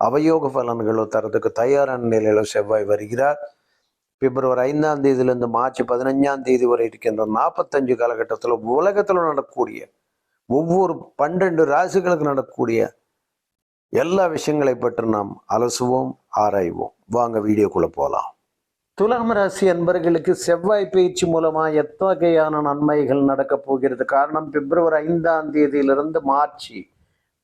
அவயோக பலன்களோ தரதுக்கு தயாரான நிலையில செவ்வாய் வருகிறார். பிப்ரவரி ஐந்தாம் தேதியிலிருந்து மார்ச் பதினஞ்சாம் தேதி வரை இருக்கின்ற நாற்பத்தஞ்சு காலகட்டத்தில் உலகத்தில் நடக்கக்கூடிய ஒவ்வொரு பன்னெண்டு ராசிகளுக்கு நடக்கக்கூடிய எல்லா விஷயங்களை பற்றி நாம் அலசுவோம் ஆராய்வோம். வாங்க வீடியோக்குள்ளே போகலாம் துலாம் ராசி அன்பர்களுக்கு செவ்வாய் பயிற்சி மூலமா எத்தகையான நன்மைகள் நடக்கப் போகிறது? காரணம் பிப்ரவரி ஐந்தாம் தேதியிலிருந்து மார்ச்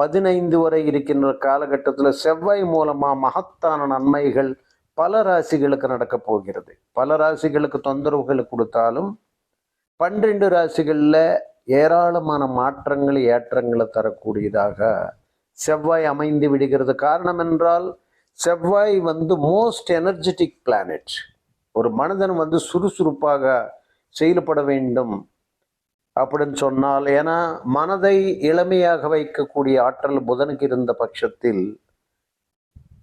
பதினைந்து வரை இருக்கின்ற காலகட்டத்தில் செவ்வாய் மூலமாக மகத்தான நன்மைகள் பல ராசிகளுக்கு நடக்கப் போகிறது. பல ராசிகளுக்கு தொந்தரவுகளை கொடுத்தாலும் பன்னெண்டு ராசிகளில் ஏராளமான மாற்றங்கள் ஏற்றங்களை தரக்கூடியதாக செவ்வாய் அமைந்து விடுகிறது. காரணம் என்றால் செவ்வாய் வந்து மோஸ்ட் எனர்ஜெட்டிக் பிளானட் ஒரு மனிதன் வந்து சுறுசுறுப்பாக செயல்பட வேண்டும். அப்படின்னு சொன்னால் ஏன்னா மனதை இளமையாக வைக்கக்கூடிய ஆற்றல் புதனுக்கு இருந்த பட்சத்தில்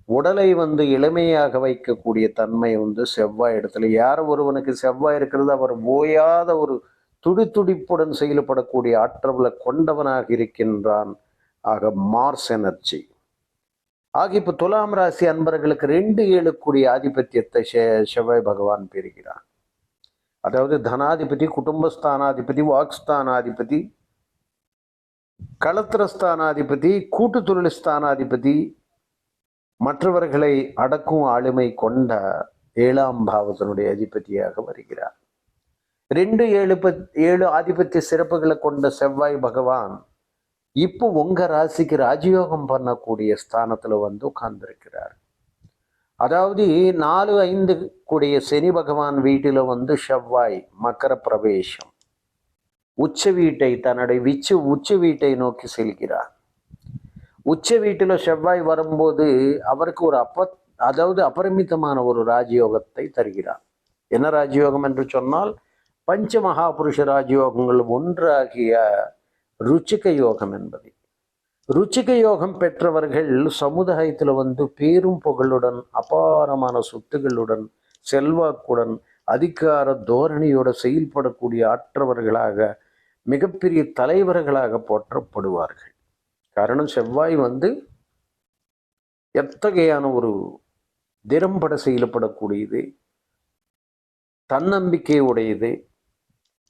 உடலை வந்து இளமையாக வைக்கக்கூடிய தன்மை வந்து செவ்வாய் இடத்துல. யார் ஒருவனுக்கு செவ்வாய் இருக்கிறது அவர் ஓயாத ஒரு துடித்துடிப்புடன் செயல்படக்கூடிய ஆற்றலை கொண்டவனாக இருக்கின்றான். ஆக மார்ஸ் எனர்ஜி. ஆக இப்போ துலாம் ராசி அன்பர்களுக்கு ரெண்டு ஏழுக்குரிய ஆதிபத்தியத்தை செ- செவ்வாய் பகவான் பெறுகிறான் அதாவது தனாதிபதி குடும்பஸ்தானாதிபதி வாக்ஸ்தானாதிபதி களத்திரஸ்தானாதிபதி கூட்டு தொழில் ஸ்தானாதிபதி மற்றவர்களை அடக்கும் ஆளுமை கொண்ட ஏழாம் பாவத்தினுடைய அதிபதியாக வருகிறார். ரெண்டு ஏழு பத் ஏழு ஆதிபத்திய சிறப்புகளை கொண்ட செவ்வாய் பகவான் இப்போ உங்க ராசிக்கு ராஜயோகம் பண்ணக்கூடிய ஸ்தானத்துல வந்து உட்கார்ந்திருக்கிறார். அதாவது நாலு ஐந்து கூடிய சனி பகவான் வீட்டில வந்து செவ்வாய் மக்கர பிரவேசம். உச்ச வீட்டை தன்னுடைய விச்சு உச்ச வீட்டை நோக்கி செல்கிறார். உச்ச வீட்டில் செவ்வாய் வரும்போது அவருக்கு ஒரு அப்ப அதாவது அபரிமிதமான ஒரு ராஜயோகத்தை தருகிறார். என்ன ராஜயோகம் என்று சொன்னால் பஞ்ச மகாபுருஷ ராஜயோகங்கள் ஒன்றாகிய ருச்சிக யோகம் என்பது. ருச்சிக யோகம் பெற்றவர்கள் சமுதாயத்தில் வந்து பேரும் புகழுடன் அபாரமான சொத்துகளுடன் செல்வாக்குடன் அதிகார தோரணியோட செயல்படக்கூடிய ஆற்றவர்களாக மிகப்பெரிய தலைவர்களாக போற்றப்படுவார்கள். காரணம் செவ்வாய் வந்து எத்தகையான ஒரு திறம்பட செயல்படக்கூடியது தன்னம்பிக்கை உடையது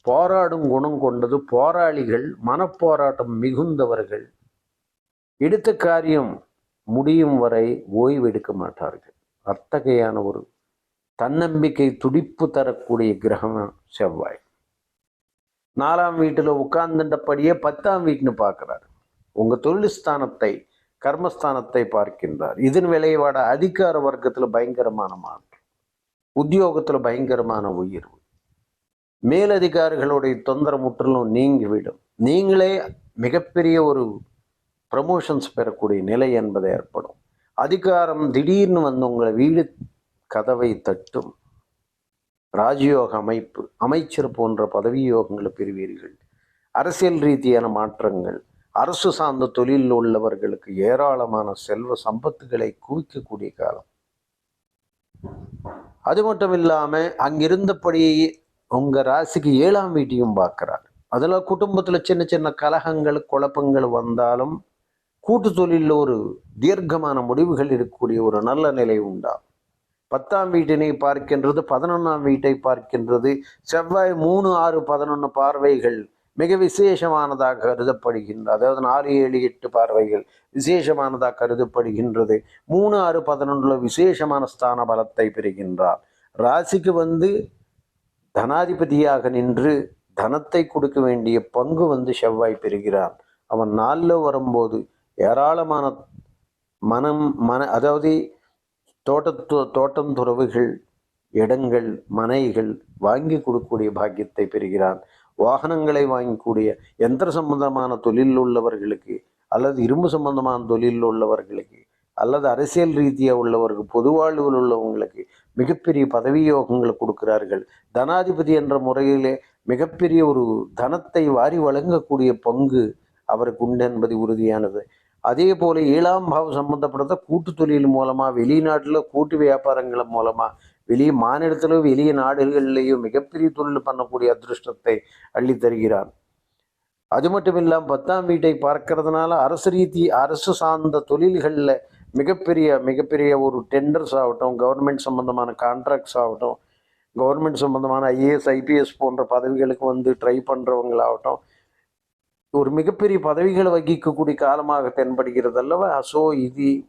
போராடும் குணம் கொண்டது போராளிகள் மனப்போராட்டம் மிகுந்தவர்கள் எடுத்த காரியம் முடியும் வரை ஓய்வெடுக்க மாட்டார்கள். அத்தகையான ஒரு தன்னம்பிக்கை துடிப்பு தரக்கூடிய கிரகம் செவ்வாய். நாலாம் வீட்டில் உட்கார்ந்துட்டபடியே பத்தாம் வீட்டுன்னு பார்க்கிறார். உங்க தொழில் ஸ்தானத்தை கர்மஸ்தானத்தை பார்க்கின்றார். இதன் விளைவாட அதிகார வர்க்கத்துல பயங்கரமான மாற்றம். உத்தியோகத்துல பயங்கரமான உயர்வு. மேலதிகாரிகளுடைய தொந்தரவு முற்றிலும் நீங்கிவிடும். நீங்களே மிகப்பெரிய ஒரு ப்ரமோஷன்ஸ் பெறக்கூடிய நிலை என்பது ஏற்படும். அதிகாரம் திடீர்னு வந்து உங்களை வீடு கதவை தட்டும். ராஜயோக அமைப்பு அமைச்சர் போன்ற பதவி யோகங்களை பெறுவீர்கள். அரசியல் ரீதியான மாற்றங்கள் அரசு சார்ந்த தொழிலில் உள்ளவர்களுக்கு ஏராளமான செல்வ சம்பத்துகளை குவிக்கக்கூடிய காலம். அது மட்டும் இல்லாமல் அங்கிருந்தபடி உங்க ராசிக்கு ஏழாம் வீட்டையும் பார்க்கிறார். அதில் குடும்பத்துல சின்ன சின்ன கலகங்கள் குழப்பங்கள் வந்தாலும் கூட்டு தொழிலில் ஒரு தீர்க்கமான முடிவுகள் இருக்கக்கூடிய ஒரு நல்ல நிலை உண்டாகும் பத்தாம் வீட்டினை பார்க்கின்றது பதினொன்றாம் வீட்டை பார்க்கின்றது செவ்வாய் மூணு ஆறு பதினொன்று பார்வைகள் மிக விசேஷமானதாக கருதப்படுகின்றது அதாவது நாலு ஏழு எட்டு பார்வைகள் விசேஷமானதாக கருதப்படுகின்றது. மூணு ஆறு பதினொன்றில் விசேஷமான ஸ்தான பலத்தை பெறுகின்றார். ராசிக்கு வந்து தனாதிபதியாக நின்று தனத்தை கொடுக்க வேண்டிய பங்கு வந்து செவ்வாய் பெறுகிறான் அவன் நாளில் வரும்போது ஏராளமான மனம் மன அதாவது தோட்டத்து தோட்டம் துறவுகள் இடங்கள் மனைகள் வாங்கி கொடுக்கக்கூடிய பாக்கியத்தை பெறுகிறான் வாகனங்களை வாங்கக்கூடிய எந்திர சம்பந்தமான தொழில் உள்ளவர்களுக்கு அல்லது இரும்பு சம்பந்தமான தொழில் உள்ளவர்களுக்கு அல்லது அரசியல் ரீதியாக உள்ளவர்கள் பொது வாழ்வில் உள்ளவங்களுக்கு மிகப்பெரிய பதவி யோகங்களை கொடுக்கிறார்கள். தனாதிபதி என்ற முறையிலே மிகப்பெரிய ஒரு தனத்தை வாரி வழங்கக்கூடிய பங்கு அவருக்கு உண்டு என்பது உறுதியானது. அதே போல ஏழாம் பாவம் சம்மந்தப்பட்டதை கூட்டு தொழில் மூலமாக வெளிநாட்டில் கூட்டு வியாபாரங்கள் மூலமாக வெளிய மாநிலத்திலும் வெளிய நாடுகளிலேயும் மிகப்பெரிய தொழில் பண்ணக்கூடிய அதிருஷ்டத்தை அள்ளி தருகிறான் அது மட்டும் இல்லாமல் பத்தாம் வீட்டை பார்க்கறதுனால அரசு ரீதி அரசு சார்ந்த தொழில்களில் மிகப்பெரிய மிகப்பெரிய ஒரு டெண்டர்ஸ் ஆகட்டும் கவர்மெண்ட் சம்பந்தமான கான்ட்ராக்ட்ஸ் ஆகட்டும் கவர்மெண்ட் சம்பந்தமான ஐஏஎஸ் ஐபிஎஸ் போன்ற பதவிகளுக்கு வந்து ட்ரை பண்ணுறவங்களாகட்டும் ஒரு மிகப்பெரிய பதவிகளை வகிக்கக்கூடிய காலமாக தென்படுகிறது அல்லவா? ஸோ இது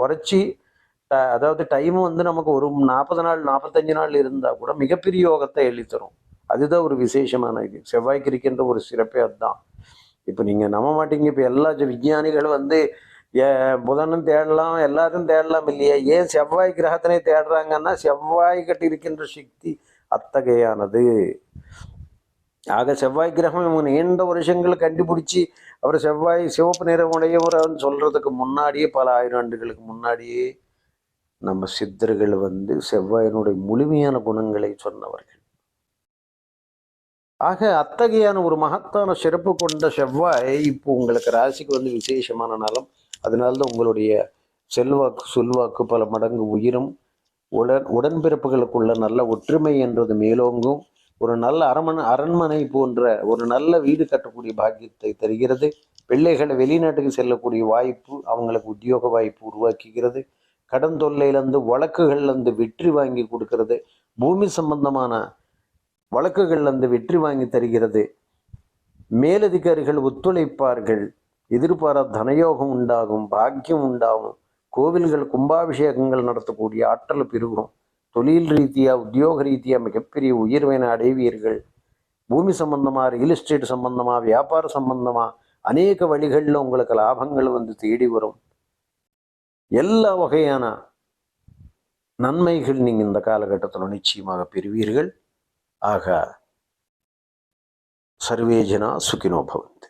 குறைச்சி அதாவது டைம் வந்து நமக்கு ஒரு நாற்பது நாள் நாற்பத்தஞ்சு நாள் இருந்தால் கூட மிகப்பெரிய யோகத்தை எழுதித்தரும். அதுதான் ஒரு விசேஷமான இது. செவ்வாய்க்கு இருக்கின்ற ஒரு சிறப்பே அதுதான். இப்போ நீங்கள் நம்ப மாட்டீங்க. இப்போ எல்லா விஞ்ஞானிகளும் வந்து ஏ- புதனும் தேடலாம் எல்லாரும் தேடலாம் இல்லையா? ஏன் செவ்வாய் கிரகத்தினை தேடுறாங்கன்னா செவ்வாய் கட்டி இருக்கின்ற சக்தி அத்தகையானது. ஆக செவ்வாய் கிரகம் இவங்க நீண்ட வருஷங்களை கண்டுபிடிச்சி அவர் செவ்வாய் சிவப்பு நிறம் உடையவர்னு சொல்றதுக்கு முன்னாடியே பல ஆயிரம் ஆண்டுகளுக்கு முன்னாடியே நம்ம சித்தர்கள் வந்து செவ்வாயினுடைய முழுமையான குணங்களை சொன்னவர்கள். ஆக அத்தகையான ஒரு மகத்தான சிறப்பு கொண்ட செவ்வாய் இப்போ உங்களுக்கு ராசிக்கு வந்து விசேஷமான நலம் அதனால்தான் உங்களுடைய செல்வாக்கு சொல்வாக்கு பல மடங்கு உயிரும். உடன் உடன்பிறப்புகளுக்குள்ள நல்ல ஒற்றுமை என்றது மேலோங்கும். ஒரு நல்ல அரமனை அரண்மனை போன்ற ஒரு நல்ல வீடு கட்டக்கூடிய பாக்கியத்தை தருகிறது. பிள்ளைகளை வெளிநாட்டுக்கு செல்லக்கூடிய வாய்ப்பு அவங்களுக்கு உத்தியோக வாய்ப்பு உருவாக்குகிறது. கடன் தொல்லையிலேருந்து வழக்குகள்லேருந்து வெற்றி வாங்கி கொடுக்கறது. பூமி சம்பந்தமான வழக்குகள்லேருந்து வெற்றி வாங்கி தருகிறது. மேலதிகாரிகள் ஒத்துழைப்பார்கள். எதிர்பாராத தனயோகம் உண்டாகும் பாக்கியம் உண்டாகும். கோவில்கள் கும்பாபிஷேகங்கள் நடத்தக்கூடிய ஆற்றல் பெருகும் தொழில் ரீதியா உத்தியோக ரீதியா மிகப்பெரிய உயர்வினை அடைவீர்கள். பூமி சம்பந்தமா ரியல் எஸ்டேட் சம்பந்தமா வியாபார சம்பந்தமா அநேக வழிகளில் உங்களுக்கு லாபங்கள் வந்து தேடி வரும். எல்லா வகையான நன்மைகள் நீங்க இந்த காலகட்டத்தில் நிச்சயமாக பெறுவீர்கள். ஆக சர்வே ஜனா சுகினோ பவந்து.